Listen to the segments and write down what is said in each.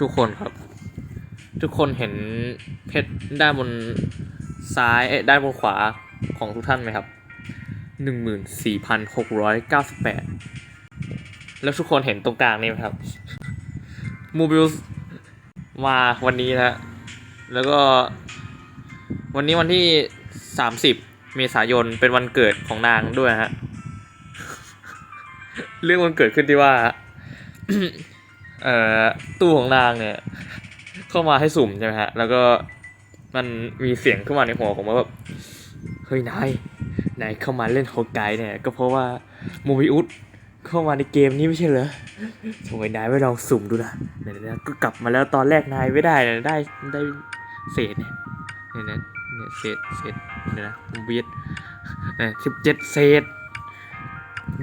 ทุกคนครับ ทุกคนเห็นเพชรด้านบนซ้ายด้านบนขวาของทุกท่านไหมครับหนึ่งหมื่นสี่พันหกร้อยเก้าสิบแปดแล้วทุกคนเห็นตรงกลางนี่ไหมครับมูบิลมาวันนี้นะแล้วก็วันนี้วันที่สามสิบเมษายนเป็นวันเกิดของนางด้วยฮะ เรื่องมันเกิดขึ้นที่ว่า เอ่อตู้ของนางเนี่ย เข้ามาให้สุ่มใช่ไหมฮะ แล้วก็มันมีเสียงขึ้นมาในหัวผมว่าแบบเฮ้ยนายนายเข้ามาเล่นโฮไกเนี่ย ก็เพราะว่าโมบิอุสเข้ามาในเกมนี้ไม่ใช่เหรอทำไมนายไม่ลองสุ่มดูนะเนี่ยก็กลับมาแล้วตอนแรกนายไม่ได้นะได้ได้เศษเนี่ยเนี่ยเนี่ยเศษเศษเนี่ยนะผมเบียดเนี่ยสิบเจ็ดเศษ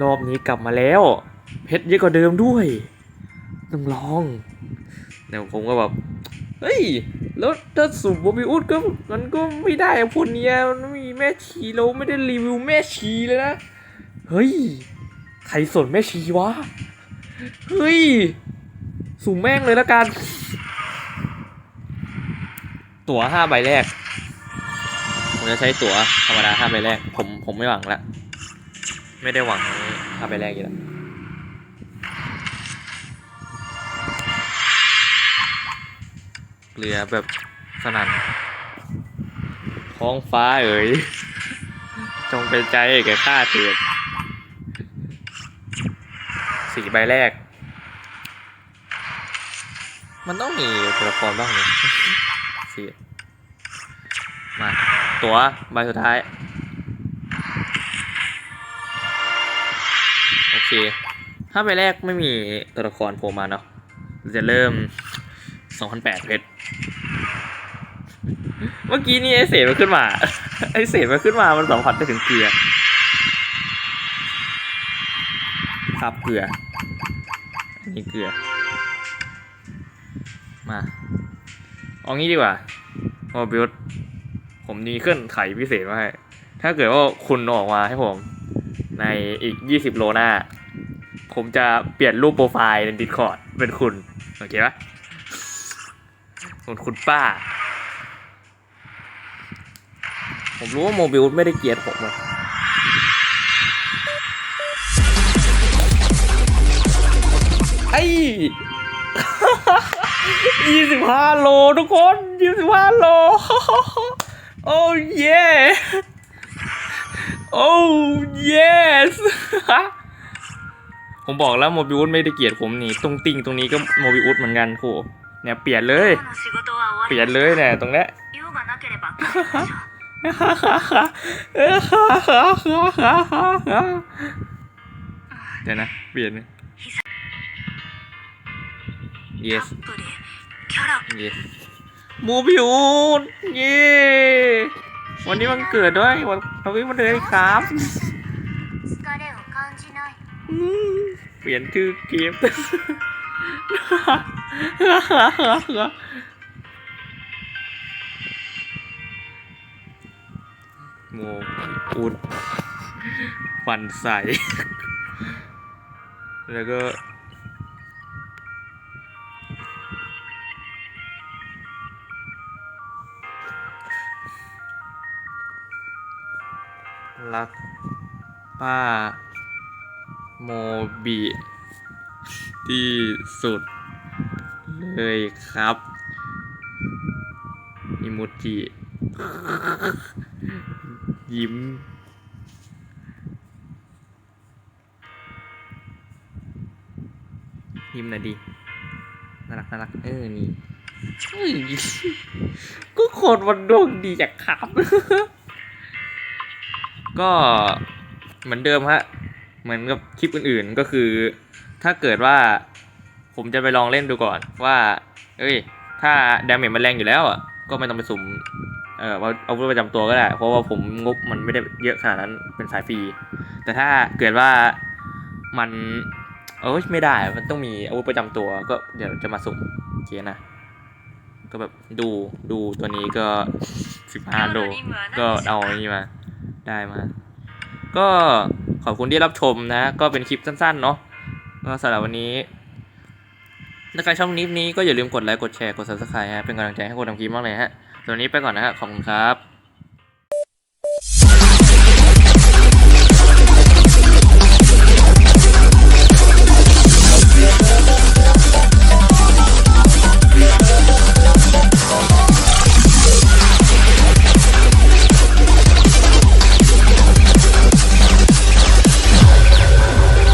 รอบนี้กลับมาแล้วเพชรเยอะกว่าเดิมด้วย ต้องลองเดี๋ยวผมก็แบบเฮ้ย แล้วถ้าสูบบบบิอุดก็มันก็ไม่ได้อะพวกเนี้ยมันไม่มีแม่ชีเราไม่ได้รีวิวแม่ชีเลยนะ เฮ้ย ใครสนแม่ชีวะ เฮ้ยสุ่มแม่งเลยแล้วกัน ตั๋วห้าใบแรก ผมจะใช้ตั๋วธรรมดาห้าใบแรก ผมผมไม่หวังละ ไม่ได้หวังห้าใบแรกอยู่แล้ว เรือแบบสนั่นท้องฟ้าเอ๋ย จงเป็นใจแก่ข้าเถิดสี่ใบแรก มันต้องมีตัวละครบ้างนี่สี่มา ตัวใบสุดท้าย โอเค ถ้าใบแรกไม่มีตัวละครโผล่มาเนาะจะเริ่ม 2008เพชร เมื่อกี้นี่ไอเศษมันขึ้นมา ไอเศษมันขึ้นมา มันสัมผัสได้ถึงเกลือครับเกลือ อันนี้เกลือ มาเอางี้ดีกว่าโมบิลผมมีเครื่องไขพิเศษมาให้ ถ้าเกิดว่าคุณออกมาให้ผม ในอีก 20 โลหน้า ผมจะเปลี่ยนรูปโปรไฟล์ใน Discord เป็นคุณ โอเคปะ คุณคุณป้า ผมรู้ว่าโมบิลไม่ได้เกลียดผมอะไอ้ยี่สิบห้าโลทุกคนยี่สิบห้าโล โอ้เย่โอ้ yes ผมบอกแล้วโมบิอุสไม่ได้เกลียดผมนี่ตรงติ่งตรงนี้ก็โมบิอุสเหมือนกันโห เนี่ยเปลี่ยนเลย เปลี่ยนเลยเนี่ยตรงนี้เดี๋ยวนะ เปลี่ยน yes yes มูบิวเย่วันนี้มันเกิดด้วย วันทวันนี้มันเลยครับเปลี่ยนชื่อเกม โมอุดฟันใส แล้วก็รักป้า โมบิ ที่สุดเลยครับอิโมจิยิ้ม ยิ้มหน่อยดิน่ารักน่ารักเออ นี่ก็คนมันดวงดีจากครับ ก็เหมือนเดิมฮะ เหมือนกับคลิปอื่นๆก็คือ ถ้าเกิดว่าผมจะไปลองเล่นดูก่อนว่า เอ้ย ถ้าดาเมจมันแรงอยู่แล้วอะ ก็ไม่ต้องไปสุ่ม เออเอาเอาวุธประจำตัวก็ได้ เพราะว่าผมงบมันไม่ได้เยอะขนาดนั้น เป็นสายฟรี แต่ถ้าเกิดว่ามันเอ้ยไม่ได้ มันต้องมีอาวุธประจำตัวก็เดี๋ยวจะมาสุ่มโอเคนะ ก็แบบดูดูตัวนี้ก็สิบห้าโลก็เอาอันนี้มา ได้มา ก็ขอบคุณที่รับชมนะ ก็เป็นคลิปสั้นๆเนาะ ก็สำหรับวันนี้ถ้าใครชอบคลิปนี้ก็อย่าลืมกดไลค์ กดแชร์ กด subscribe ฮะ เป็นกำลังใจให้โคดทำคลิปมากเลยฮะตอนนี้ไปก่อนนะฮะ ขอบคุณครับ